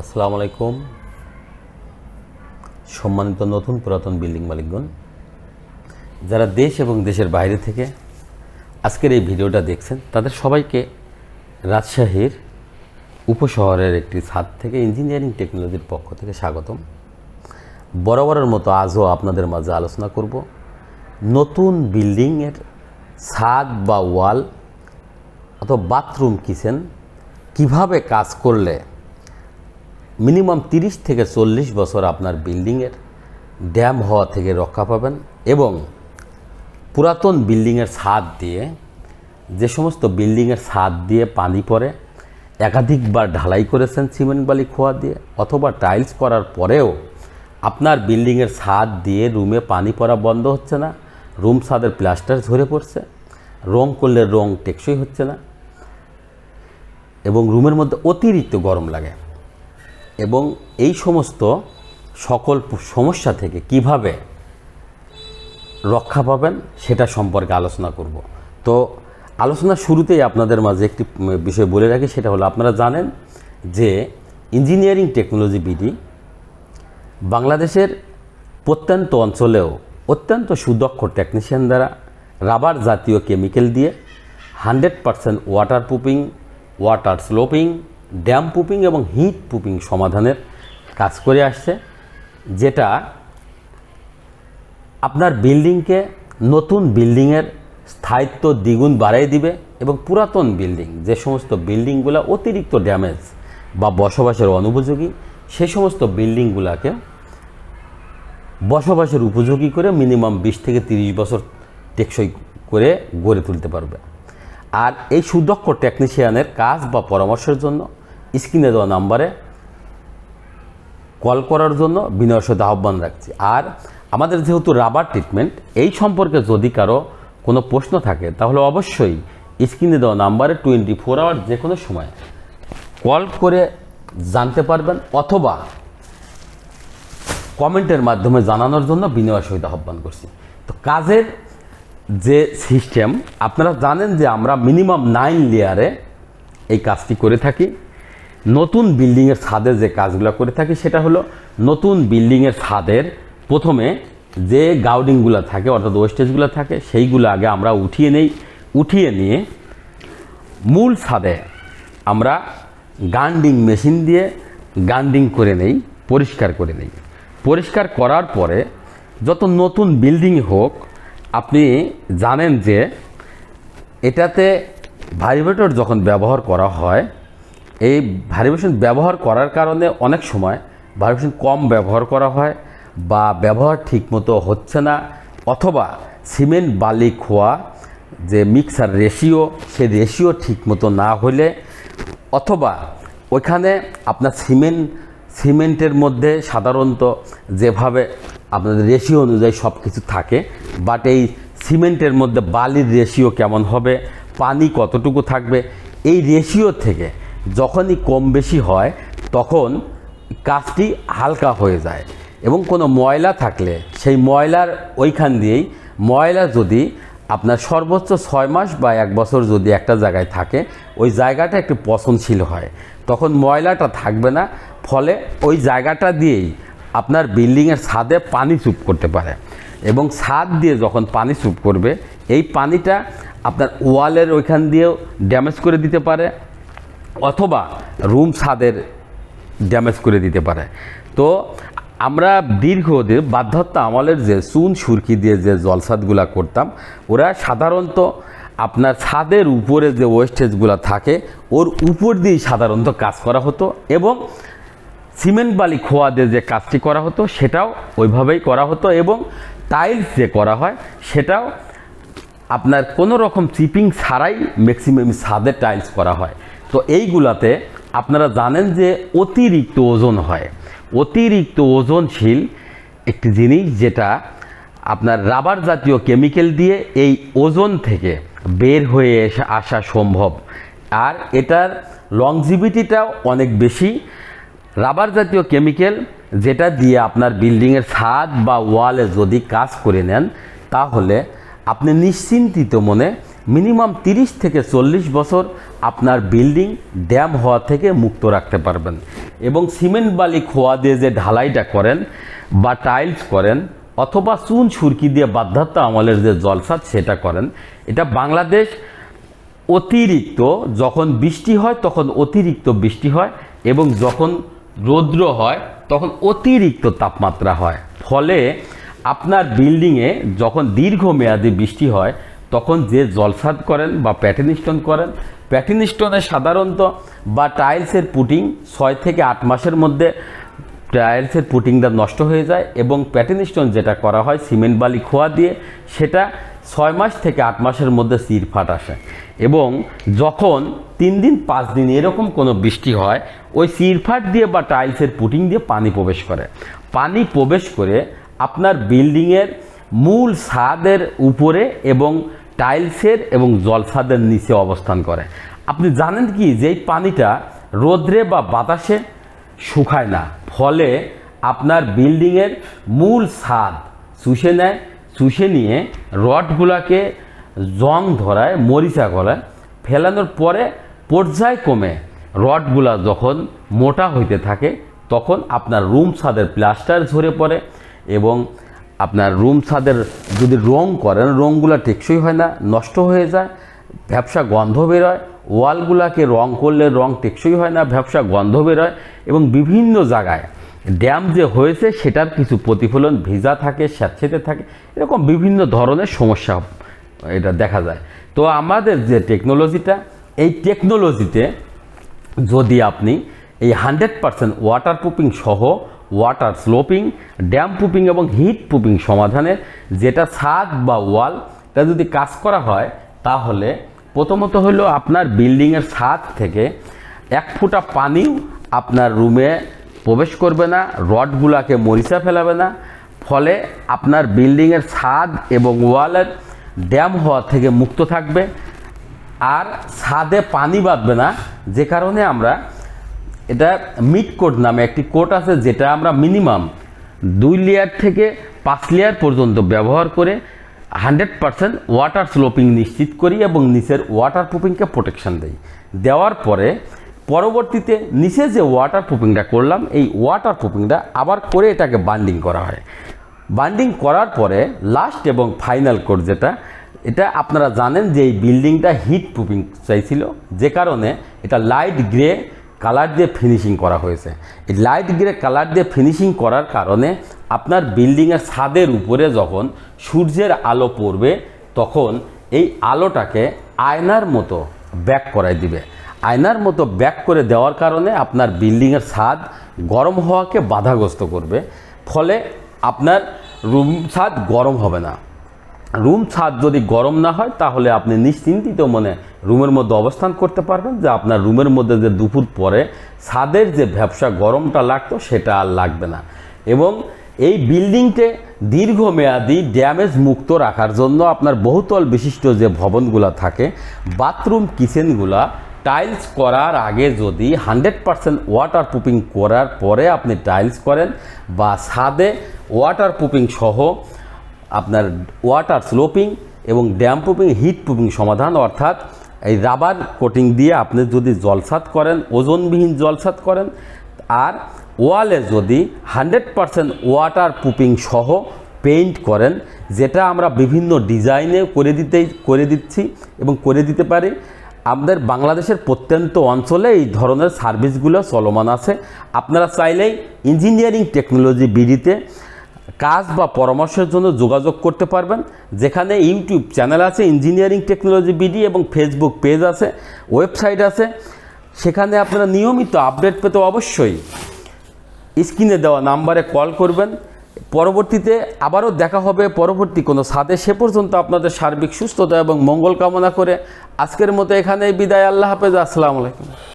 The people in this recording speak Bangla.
আসসালামু আলাইকুম। সম্মানিত নতুন পুরাতন বিল্ডিং মালিকগণ, যারা দেশ এবং দেশের বাইরে থেকে আজকের এই ভিডিওটা দেখছেন, তাদের সবাইকে রাজশাহীর উপশহরের একটি ছাদ থেকে ইঞ্জিনিয়ারিং টেকনোলজির পক্ষ থেকে স্বাগতম। বরাবরের মতো আজও আপনাদের মাঝে আলোচনা করব নতুন বিল্ডিংয়ের ছাদ বা ওয়াল অথবা বাথরুম কিচেন কীভাবে কাজ করলে মিনিমাম তিরিশ থেকে চল্লিশ বছর আপনার বিল্ডিংয়ের ড্যাম হওয়া থেকে রক্ষা পাবেন এবং পুরাতন বিল্ডিংয়ের ছাদ দিয়ে, যে সমস্ত বিল্ডিংয়ের ছাদ দিয়ে পানি পড়ে, একাধিকবার ঢালাই করেছেন সিমেন্ট বালি খোয়া দিয়ে, অথবা টাইলস করার পরেও আপনার বিল্ডিংয়ের ছাদ দিয়ে রুমে পানি পড়া বন্ধ হচ্ছে না, রুম ছাদের প্লাস্টার ঝরে পড়ছে, রং করলে রং টেকসই হচ্ছে না এবং রুমের মধ্যে অতিরিক্ত গরম লাগে। এবং এই সমস্ত সকল সমস্যা থেকে কীভাবে রক্ষা পাবেন সেটা সম্পর্কে আলোচনা করব। তো আলোচনা শুরুতেই আপনাদের মাঝে একটি বিষয় বলে রাখি, সেটা হলো আপনারা জানেন যে ইঞ্জিনিয়ারিং টেকনোলজি বিডি বাংলাদেশের প্রত্যন্ত অঞ্চলেও অত্যন্ত সুদক্ষ টেকনিশিয়ান দ্বারা রাবার জাতীয় কেমিক্যাল দিয়ে hundred percent waterproofing water sloping damp পুপিং এবং হিট পুপিং সমাধানের কাজ করে আসছে, যেটা আপনার বিল্ডিংকে নতুন বিল্ডিংয়ের স্থায়িত্ব দ্বিগুণ বাড়াই দিবে এবং পুরাতন বিল্ডিং, যে সমস্ত বিল্ডিংগুলো অতিরিক্ত ড্যামেজ বা বসবাসের অনুপযোগী, সে সমস্ত বিল্ডিংগুলোকে বসবাসের উপযোগী করে মিনিমাম বিশ থেকে তিরিশ বছর টেকসই করে গড়ে তুলতে পারবে। আর এই সুদক্ষ টেকনিশিয়ানের কাজ বা পরামর্শের জন্য স্ক্রিনে দেওয়া নাম্বারে কল করার জন্য বিনয়ের সাথে আহ্বান রাখছি। আর আমাদের যেহেতু রাবার ট্রিটমেন্ট এই সম্পর্কে যদি কারও কোনো প্রশ্ন থাকে, তাহলে অবশ্যই স্ক্রিনে দেওয়া নাম্বারে টোয়েন্টি ফোর আওয়ার যে কোনো সময় কল করে জানতে পারবেন অথবা কমেন্টের মাধ্যমে জানানোর জন্য বিনয়ের সহিত আহ্বান করছি। তো কাজের যে সিস্টেম আপনারা জানেন যে আমরা মিনিমাম নাইন লেয়ারে এই কাজটি করে থাকি। নতুন বিল্ডিংয়ের ছাদে যে কাজগুলো করে থাকি, সেটা হলো নতুন বিল্ডিংয়ের ছাদের প্রথমে যে গাউডিংগুলো থাকে, অর্থাৎ ওয়েস্টেজগুলো থাকে, সেইগুলো আগে আমরা উঠিয়ে নেই। উঠিয়ে নিয়ে মূল ছাদে আমরা গান্ডিং মেশিন দিয়ে গান্ডিং করে নেই, পরিষ্কার করে নেই। পরিষ্কার করার পরে যত নতুন বিল্ডিং হোক, আপনি জানেন যে এটাতে ভাইব্রেটর যখন ব্যবহার করা হয় এই ভাইব্রেশন ব্যবহার করার কারণে অনেক সময় ভাইব্রেশন কম ব্যবহার করা হয় বা ব্যবহার ঠিকমতো হচ্ছে না অথবা সিমেন্ট, বালি, খোয়া যে মিক্সার রেশিও সে রেশিও ঠিকমতো না হলে অথবা ওইখানে আপনার সিমেন্ট, সিমেন্টের মধ্যে সাধারণত যেভাবে আপনাদের রেশিও অনুযায়ী সব কিছু থাকে বাট এই সিমেন্টের মধ্যে বালির রেশিও কেমন হবে, পানি কতটুকু থাকবে, এই রেশিও থেকে যখনই কম বেশি হয়, তখন কাজটি হালকা হয়ে যায় এবং কোনো ময়লা থাকলে সেই ময়লার ওইখান দিয়েই, ময়লা যদি আপনার সর্বোচ্চ ছয় মাস বা এক বছর যদি একটা জায়গায় থাকে, ওই জায়গাটা একটু পচনশীল হয়। তখন ময়লাটা থাকবে না, ফলে ওই জায়গাটা দিয়েই আপনার বিল্ডিংয়ের ছাদে পানি চুপ করতে পারে এবং ছাদ দিয়ে যখন পানি চুপ করবে, এই পানিটা আপনার ওয়ালের ওইখান দিয়েও ড্যামেজ করে দিতে পারে অথবা রুম ছাদের ড্যামেজ করে দিতে পারে। তো আমরা দীর্ঘদিন বাধ্যতা আমলের যে চুন, সুরকি দিয়ে যে জলসাদগুলা করতাম, ওরা সাধারণত আপনার ছাদের উপরে যে ওয়েস্টেজগুলো থাকে, ওর উপর দিয়েই সাধারণত কাজ করা হতো এবং সিমেন্ট বালি খোয়া দিয়ে যে কাজটি করা হতো, সেটাও ওইভাবেই করা হতো এবং টাইলস যে করা হয়, সেটাও আপনার কোনো রকম চিপিং ছাড়াই ম্যাক্সিমাম ছাদে টাইলস করা হয়। তো এইগুলাতে আপনারা জানেন যে অতিরিক্ত ওজন হয়। অতিরিক্ত ওজনশীল একটি জিনিস যেটা আপনার রাবার জাতীয় কেমিক্যাল দিয়ে এই ওজন থেকে বের হয়ে এসে আসা সম্ভব। আর এটার লংজিভিটিটাও অনেক বেশি। রাবার জাতীয় কেমিক্যাল যেটা দিয়ে আপনার বিল্ডিংয়ের ছাদ বা ওয়ালে যদি কাজ করে নেন, তাহলে আপনি নিশ্চিন্তিত মনে মিনিমাম তিরিশ থেকে চল্লিশ বছর আপনার বিল্ডিং ড্যাম হওয়া থেকে মুক্ত রাখতে পারবেন। এবং সিমেন্ট বালি খোয়া দিয়ে যে ঢালাইটা করেন বা টাইলস করেন অথবা চুন সুরকি দিয়ে বাধ্যাত্ম আমলের যে জলসাদ সেটা করেন, এটা বাংলাদেশ অতিরিক্ত যখন বৃষ্টি হয় তখন অতিরিক্ত বৃষ্টি হয় এবং যখন রৌদ্র হয় তখন অতিরিক্ত তাপমাত্রা হয়। ফলে আপনার বিল্ডিংয়ে যখন দীর্ঘমেয়াদী বৃষ্টি হয়, তখন যে জলসাদ করেন বা প্যাটার্ন স্টোন করেন প্যাটার্ন স্টোনে সাধারণত বা টাইলসের পুটিং ছয় থেকে আট মাসের মধ্যে টাইলসের পুটিংটা নষ্ট হয়ে যায় এবং প্যাটার্ন স্টোন যেটা করা হয় সিমেন্ট বালি খোয়া দিয়ে, সেটা ছয় মাস থেকে আট মাসের মধ্যে চিরফাট আসে। এবং যখন তিন দিন, পাঁচ দিন এরকম কোনো বৃষ্টি হয়, ওই চিরফাট দিয়ে বা টাইলসের পুটিং দিয়ে পানি প্রবেশ করে। পানি প্রবেশ করে আপনার বিল্ডিংয়ের মূল ছাদের উপরে এবং টাইলসের এবং জলছাদের নিচে অবস্থান করে। আপনি জানেন কি যে এই পানিটা রোদ্রে বা বাতাসে শুকায় না, ফলে আপনার বিল্ডিংয়ের মূল ছাদ চুষে নেয়, চুষে নিয়ে রডগুলাকে জং ধরায়, মরিচা গলায় ফেলানোর পরে পর্যায়ক্রমে রডগুলা যখন মোটা হইতে থাকে, তখন আপনার রুম ছাদের প্লাস্টার ঝরে পড়ে এবং আপনার রুম ছাদের যদি রং করেন রঙগুলো টেকসই হয় না, নষ্ট হয়ে যায়, ব্যবসা গন্ধ বেরোয়, ওয়ালগুলাকে রং করলে রং টেকসই হয় না, ব্যবসা গন্ধ বেরোয় এবং বিভিন্ন জায়গায় ড্যাম যে হয়েছে সেটার কিছু প্রতিফলন, ভিজা থাকে, স্যাঁতসেঁতে থাকে, এরকম বিভিন্ন ধরনের সমস্যা এটা দেখা যায়। তো আমাদের যে টেকনোলজিটা এই টেকনোলজিতে যদি আপনি এই হান্ড্রেড পারসেন্ট ওয়াটার প্রুফিং সহ ওয়াটার স্লোপিং ড্যাম পুপিং এবং হিট পুপিং সমাধানে যেটা ছাদ বা ওয়াল তা যদি কাজ করা হয়, তাহলে প্রথমত হলো আপনার বিল্ডিংয়ের ছাদ থেকে এক ফুটা পানিও আপনার রুমে প্রবেশ করবে না, রডগুলাকে মরিচা ফেলাবে না, ফলে আপনার বিল্ডিংয়ের ছাদ এবং ওয়ালের ড্যাম হওয়া থেকে মুক্ত থাকবে। আর ছাদে পানি বাঁধবে না, যে কারণে আমরা এটা মিড কোট নামে একটি কোট আছে যেটা আমরা মিনিমাম দুই লেয়ার থেকে পাঁচ লেয়ার পর্যন্ত ব্যবহার করে হান্ড্রেড পারসেন্ট ওয়াটার স্লোপিং নিশ্চিত করি এবং নিচের ওয়াটার প্রুফিংকে প্রোটেকশন দেই। দেওয়ার পরে পরবর্তীতে নিচে যে ওয়াটার প্রুফিংটা করলাম, এই ওয়াটার প্রুফিংটা আবার করে এটাকে বান্ডিং করা হয়। বান্ডিং করার পরে লাস্ট এবং ফাইনাল কোড যেটা, এটা আপনারা জানেন যে এই বিল্ডিংটা হিট প্রুফিং চাইছিল, যে কারণে এটা লাইট গ্রে কালার দিয়ে ফিনিশিং করা হয়েছে। এই লাইট গ্রে কালার দিয়ে ফিনিশিং করার কারণে আপনার বিল্ডিংয়ের ছাদের উপরে যখন সূর্যের আলো পড়বে, তখন এই আলোটাকে আয়নার মতো ব্যাক করাই দিবে। আয়নার মতো ব্যাক করে দেওয়ার কারণে আপনার বিল্ডিংয়ের ছাদ গরম হওয়াকে বাধাগ্রস্ত করবে। ফলে আপনার রুম ছাদ গরম হবে না। রুম ছাদ যদি গরম না হয়, তাহলে আপনি নিশ্চিন্তিত মনে রুমের মধ্যে অবস্থান করতে পারবেন যে আপনার রুমের মধ্যে যে দুপুর পরে ছাদের যে ব্যবসা গরমটা লাগতো, সেটা আর লাগবে না। এবং এই বিল্ডিংটে দীর্ঘমেয়াদী ড্যামেজ মুক্ত রাখার জন্য আপনার বহুতল বিশিষ্ট যে ভবনগুলো থাকে, বাথরুম, কিচেনগুলা টাইলস করার আগে যদি হান্ড্রেড পারসেন্ট ওয়াটার প্রুফিং করার পরে আপনি টাইলস করেন বা ছাদে ওয়াটার প্রুফিং সহ আপনার ওয়াটার স্লোপিং এবং ড্যাম প্রুফিং হিট প্রুফিং সমাধান, অর্থাৎ এই রাবার কোটিং দিয়ে আপনি যদি জলসাত করেন ওজনবিহীন জলসাত করেন, আর ওয়ালে যদি হান্ড্রেড পারসেন্ট ওয়াটার প্রুফিং সহ পেইন্ট করেন, যেটা আমরা বিভিন্ন ডিজাইনে করে দিতেই, করে দিচ্ছি এবং করে দিতে পারি। আমাদের বাংলাদেশের প্রত্যন্ত অঞ্চলে এই ধরনের সার্ভিসগুলো চলমান আছে। আপনারা চাইলেই ইঞ্জিনিয়ারিং টেকনোলজি বিডিতে কাজ বা পরামর্শের জন্য যোগাযোগ করতে পারবেন। যেখানে ইউটিউব চ্যানেল আছে, ইঞ্জিনিয়ারিং টেকনোলজি বিডি এবং ফেসবুক পেজ আছে, ওয়েবসাইট আছে। সেখানে আপনারা নিয়মিত আপডেট পেতে অবশ্যই স্ক্রিনে দেওয়া নাম্বারে কল করবেন। পরবর্তীতে আবারও দেখা হবে। পরবর্তী কোনো সাথে সে পর্যন্ত আপনাদের সার্বিক সুস্থতা এবং মঙ্গল কামনা করে আজকের মতো এখানেই বিদায়। আল্লাহ হাফেজ। আসসালামু আলাইকুম।